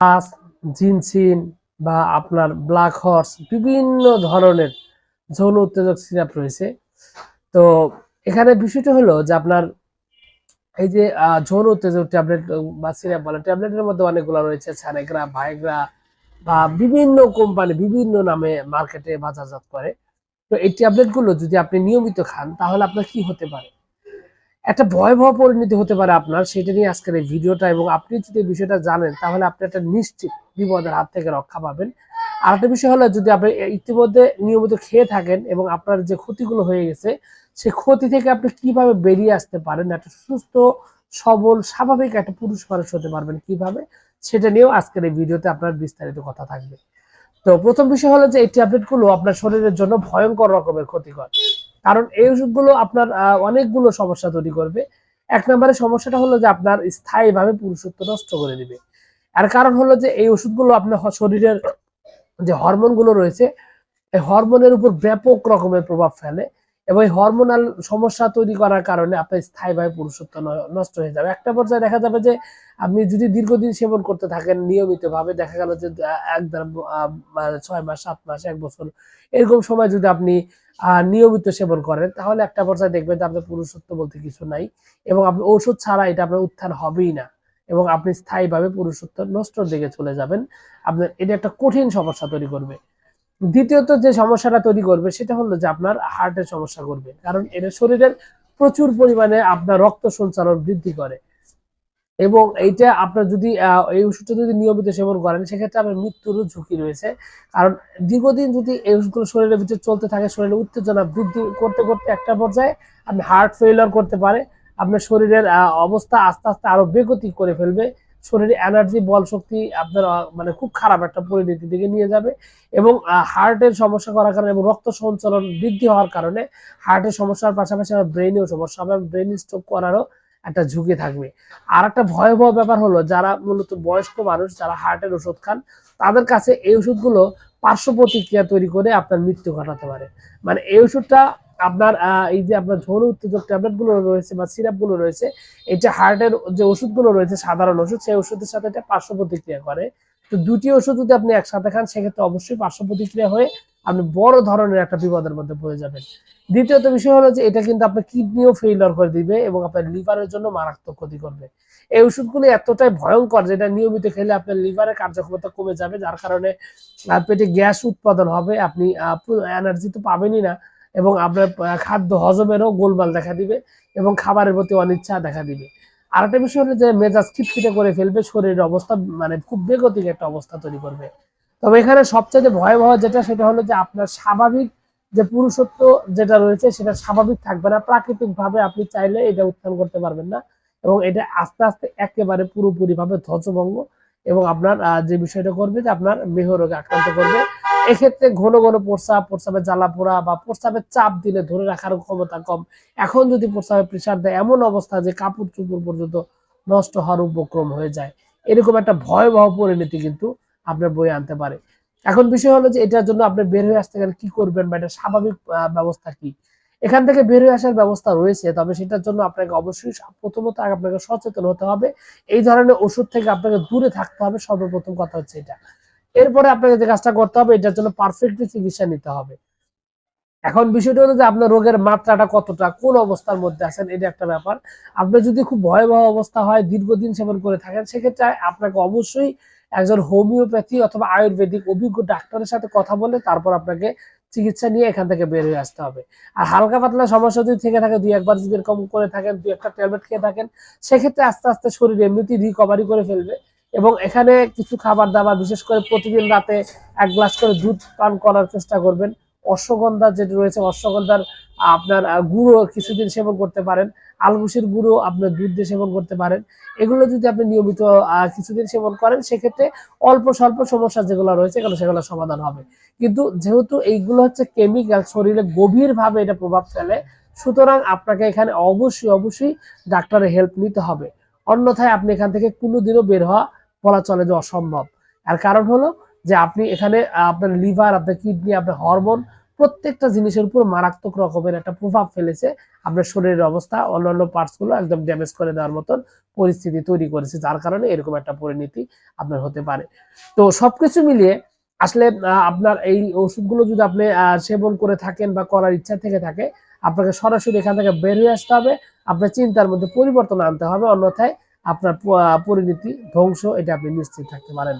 আস ginseng বা আপনার black horse বিভিন্ন ধরনের যৌন উত্তেজক সিরাপ রয়েছে। তো এখানে বিষয়টা হলো যে আপনার এই যে যৌন উত্তেজক ট্যাবলেট বা সিরাপ বলে, ট্যাবলেটের মধ্যে অনেকগুলো রয়েছে ছানেগ্রা ভাইগ্রা বা বিভিন্ন কোম্পানি বিভিন্ন নামে মার্কেটে বাজারজাত করে। তো এই ট্যাবলেটগুলো যদি আপনি নিয়মিত খান, তাহলে আপনার কি হতে পারে? একটা ভয়াবহ পরিণতি হতে পারে আপনার, সেটা নিয়ে আজকের এই ভিডিওটা এবং আপনি যদি বিষয়টা জানেন, তাহলে আপনি একটা নিশ্চিত বিপদের হাত থেকে রক্ষা পাবেন। আর একটা বিষয় হলো, যদি আপনি ইতিমধ্যে নিয়মিত খেয়ে থাকেন এবং আপনার যে ক্ষতিগুলো হয়ে গেছে সেই ক্ষতি থেকে আপনি কীভাবে বেরিয়ে আসতে পারেন? একটা সুস্থ, সবল, স্বাভাবিক একটা পুরুষ মানুষ হতে পারবেন কীভাবে? সেটা নিয়েও আজকের এই ভিডিওতে আপনার বিস্তারিত কথা থাকবে। তো প্রথম বিষয় হলো যে, এই ট্যাবলেটগুলো আপনার শরীরের জন্য ভয়ঙ্কর রকমের ক্ষতিকর। কারণ এই ওষুধগুলো আপনার অনেকগুলো সমস্যা তৈরি করবে। এক নম্বরে সমস্যাটা হলো যে আপনার স্থায়ীভাবে পুরুষত্ব নষ্ট করে দিবে। আর কারণ হলো যে এই ওষুধগুলো আপনার শরীরের যে হরমোনগুলো রয়েছে, এই হরমোনের উপর ব্যাপক রকমের প্রভাব ফেলে। এবং হরমোনাল সমস্যা তৈরি করার কারণে আপনার স্থায়ীভাবে পুরুষত্ব নষ্ট হয়ে যাবে। একটা পর্যায়ে দেখা যাবে যে আপনি যদি দীর্ঘদিন সেবন করতে থাকেন নিয়মিতভাবে দেখা গেল যে আহ, এক দেড় ব- আহ, মানে ছয় মাস সাত মাস এক বছর এরকম সময় যদি আপনি নিয়মিত সেবন করেন তাহলে একটা পর্যায়ে দেখবেন যে আপনার পুরুষত্ব বলতে কিছু নাই এবং আপনি ঔষধ ছাড়া এটা আপনার উত্থান হবেই না এবং আপনি স্থায়ীভাবে পুরুষত্ব নষ্টর দিকে চলে যাবেন। আপনার এটা একটা কঠিন সমস্যা তৈরি করবে। দ্বিতীয়ত যে সমস্যাটা তৈরি করবে সেটা হলো যে আপনার হার্টের সমস্যা করবে। কারণ এটা শরীরের প্রচুর পরিমাণে আপনার রক্ত সঞ্চালন বৃদ্ধি করে। এবং এইটা আপনার যদি এই ওষুধটা যদি নিয়মিত সেবন করেন, সেক্ষেত্রে আপনার মৃত্যুরও ঝুঁকি রয়েছে। কারণ দীর্ঘদিন যদি এই ওষুধগুলো শরীরের ভিতরে চলতে থাকে, শরীরের উত্তেজনা বৃদ্ধি করতে করতে একটা পর্যায়ে আপনি হার্ট ফেলিওর করতে পারে। আপনার শরীরের অবস্থা আস্তে আস্তে আরও বেগতি করে ফেলবে। শরীরে এনার্জি বল শক্তি আপনার মানে খুব খারাপ একটা পরিণতির দিকে নিয়ে যাবে এবং হার্টের সমস্যা করার কারণে এবং রক্ত সঞ্চালন বৃদ্ধি হওয়ার কারণে হার্টের সমস্যার পাশাপাশি আমার ব্রেনেও সমস্যা হবে ব্রেন স্ট্রোক করারও একটা ঝুঁকি থাকবে। আর একটা ভয়াবহ ব্যাপার হলো যারা মূলত বয়স্ক মানুষ, যারা হার্টের ওষুধ খান, তাদের কাছে এই ওষুধগুলো পার্শ্ব প্রতিক্রিয়া তৈরি করে আপনার মৃত্যু ঘটাতে পারে। মানে এই ওষুধটা আপনার এই যে আপনার ঝোল উত্তেজক ট্যাবলেটগুলো রয়েছে বা সিরাপগুলো রয়েছে এটা হার্টের যে ওষুধগুলো রয়েছে, সাধারণ ওষুধ, সেই ওষুধের সাথে এটা পার্শ্ব প্রতিক্রিয়া করে। তো দুটি ওষুধ যদি আপনি একসাথে খান, সেক্ষেত্রে অবশ্যই পার্শ্ব প্রতিক্রিয়া হয়ে আপনি বড় ধরনের একটা বিপদের মধ্যে পড়ে যাবেন। দ্বিতীয়ত বিষয় হলো যে এটা কিন্তু আপনার কিডনিও ফেইলিওর করে দিবে এবং আপনার লিভারের জন্য মারাত্মক ক্ষতি করবে। এই ওষুধগুলি এতটাই ভয়ঙ্কর যেটা নিয়মিত খেলে আপনার লিভারের কার্যক্ষমতা কমে যাবে, যার কারণে পেটে গ্যাস উৎপাদন হবে, আপনি এনার্জি তো পাবেনই না। এবং আপনার খাদ্য হজমেরও গোলমাল দেখা দিবে এবং খাবারের প্রতি অনিচ্ছা দেখা দিবে। আরেকটা বিষয় হলো যে মেজাজ খিটখিটে করে ফেলবে, শরীরের অবস্থা মানে খুব বেগতিক একটা অবস্থা তৈরি করবে। তবে এখানে সবচেয়ে ভয়াবহ যেটা, সেটা হলো যে আপনার স্বাভাবিক যে পুরুষত্ব যেটা রয়েছে, সেটা স্বাভাবিক থাকবে না। প্রাকৃতিক ভাবে আপনি চাইলে এটা উত্থান করতে পারবেন না এবং এটা আস্তে আস্তে একেবারে পুরোপুরি ভাবে ধ্বজভঙ্গ এবং আপনার যে বিষয়টা করবে যে আপনার মেহ রোগে আক্রান্ত করবে। এক্ষেত্রে ঘন ঘন প্রস্রাব, প্রস্রাবের জ্বালা পোড়া বা প্রস্রাবের চাপ দিলে ধরে রাখার ক্ষমতা কম। এখন যদি প্রস্রাবের প্রেশার দেয়, এমন অবস্থা যে কাপড় চুপড় পর্যন্ত নষ্ট হওয়ার উপক্রম হয়ে যায়। এরকম একটা ভয়াবহ পরিণতি কিন্তু আপনার বই আনতে পারে। এখন বিষয় হলো যে এটার জন্য আপনি বের হয়ে আসতে গেলে কি করবেন বা এটা স্বাভাবিক ব্যবস্থা কি? এখান থেকে বের হয়ে আসার ব্যবস্থা রয়েছে, তবে সেটার জন্য আপনাকে অবশ্যই প্রথমত আপনাকে সচেতন হতে হবে। এই ধরনের ওষুধ থেকে আপনাকে দূরে থাকতে হবে। সর্বপ্রথম কথা হচ্ছে এটা। এরপরে আপনাকে যে কাজটা করতে হবে, এটার জন্য পারফেক্টলি চিকিৎসা নিতে হবে। এখন বিষয়টা হলো যে আপনার রোগের মাত্রাটা কতটা, কোন অবস্থার মধ্যে আছেন, এটা একটা ব্যাপার। আপনার যদি খুব ভয়াবহ অবস্থা হয়, দীর্ঘদিন সেবন করে থাকেন, সেক্ষেত্রে আপনাকে অবশ্যই একজন হোমিওপ্যাথি অথবা আয়ুর্বেদিক অভিজ্ঞ ডাক্তারের সাথে কথা বলে তারপর আপনাকে চিকিৎসা নিয়ে এখান থেকে বের হয়ে আসতে হবে। আর হালকা পাতলা সমস্যা যদি থেকে থাকে, দুই একবার যদি এরকম করে থাকেন, দুই একটা ট্যাবলেট খেয়ে থাকেন, সেক্ষেত্রে আস্তে আস্তে শরীর এমনিতেই রিকভারি করে ফেলবে। এবং এখানে কিছু খাবার দাবার, বিশেষ করে প্রতিদিন রাতে এক গ্লাস করে দুধ পান করার চেষ্টা করবেন। অশ্বগন্ধা যেটা রয়েছে, অশ্বগন্ধার আপনার গুঁড়ো কিছুদিন সেবন করতে পারেন। আলবুসির গুঁড়ো আপনার দুধ দিয়ে সেবন করতে পারেন। এগুলো যদি আপনি নিয়মিত কিছুদিন সেবন করেন, সেক্ষেত্রে অল্প স্বল্প সমস্যা যেগুলো রয়েছে, এগুলো সেগুলো সমাধান হবে। কিন্তু যেহেতু এইগুলো হচ্ছে কেমিক্যাল শরীরে গভীরভাবে এটা প্রভাব ফেলে, সুতরাং আপনাকে এখানে অবশ্যই অবশ্যই ডাক্তারের হেল্প নিতে হবে। অন্যথায় আপনি এখান থেকে কোনোদিনও বের হওয়া বলা চলে যে অসম্ভব। আর কারণ হলো যে আপনি এখানে আপনার লিভার, আপনার কিডনি, আপনার হরমোন প্রত্যেকটা জিনিসের উপর মারাত্মক রকমের একটা প্রভাব ফেলেছে। আপনার শরীরের অবস্থা, অন্যান্য পার্টসগুলো একদম ড্যামেজ করে দেওয়ার মতন পরিস্থিতি তৈরি করেছে, যার কারণে এরকম একটা পরিণতি আপনার হতে পারে। তো সবকিছু মিলিয়ে আসলে আপনার এই ওষুধগুলো যদি আপনি সেবন করে থাকেন বা করার ইচ্ছা থেকে থাকে, আপনাকে সরাসরি এখান থেকে বের হয়ে আসতে হবে। আপনার চিন্তার মধ্যে পরিবর্তন আনতে হবে, অন্যথায় আপনার পরিণতি ধ্বংস এটা আপনি নিশ্চিত থাকতে পারেন।